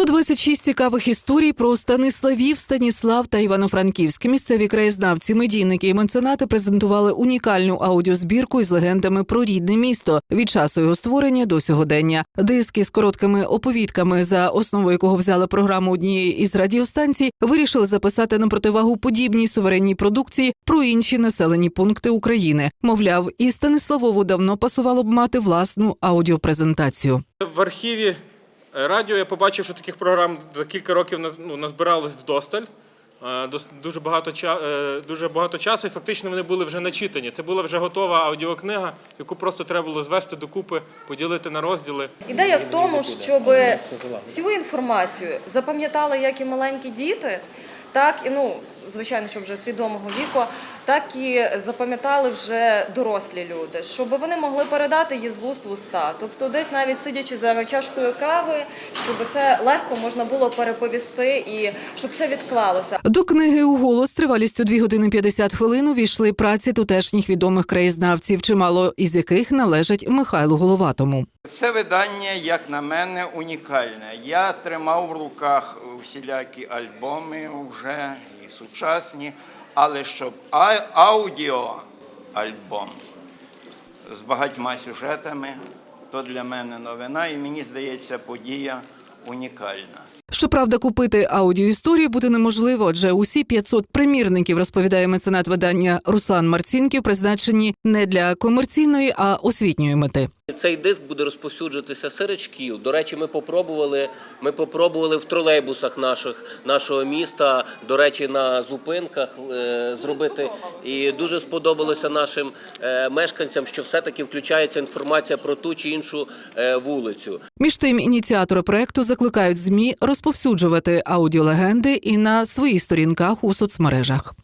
126 цікавих історій про Станиславів, Станіслав та Івано-Франківськ. Місцеві краєзнавці, медійники і меценати презентували унікальну аудіозбірку із легендами про рідне місто від часу його створення до сьогодення. Диски з короткими оповідками, за основу якого взяли програму однієї із радіостанцій, вирішили записати на противагу подібній суверенній продукції про інші населені пункти України. Мовляв, і Станиславову давно пасувало б мати власну аудіопрезентацію. В архіві радіо я побачив, що таких програм за кілька років ну, назбиралось вдосталь. Дос- Дуже багато, е, дуже багато часу, і фактично вони були вже начитані. Це була вже готова аудіокнига, яку просто треба було звести докупи, поділити на розділи. Ідея в тому, щоб цю інформацію запам'ятали як і маленькі діти, так і ну звичайно, що вже свідомого віку, так і запам'ятали вже дорослі люди, щоб вони могли передати її з вуст в уста. Тобто, десь навіть сидячи за чашкою кави, щоб це легко можна було переповісти і щоб це відклалося. До книги у голос тривалістю 2 години 50 хвилин увійшли праці тутешніх відомих краєзнавців, чимало із яких належать Михайлу Головатому. Це видання, як на мене, унікальне. Я тримав в руках всілякі альбоми вже сучасні, але щоб аудіоальбом з багатьма сюжетами, то для мене новина, і мені здається, подія унікальна. Щоправда, купити аудіоісторію буде неможливо, адже усі 500 примірників, розповідає меценат видання Руслан Марцінків, призначені не для комерційної, а освітньої мети. Цей диск буде розповсюджуватися серед шкіл. До речі, ми попробували. Ми попробували в тролейбусах наших нашого міста. До речі, на зупинках е, зробити. І дуже сподобалося нашим е, мешканцям, що все-таки включається інформація про ту чи іншу е, вулицю. Між тим, ініціатори проекту закликають змі розповсюджувати аудіолегенди і на своїх сторінках у соцмережах.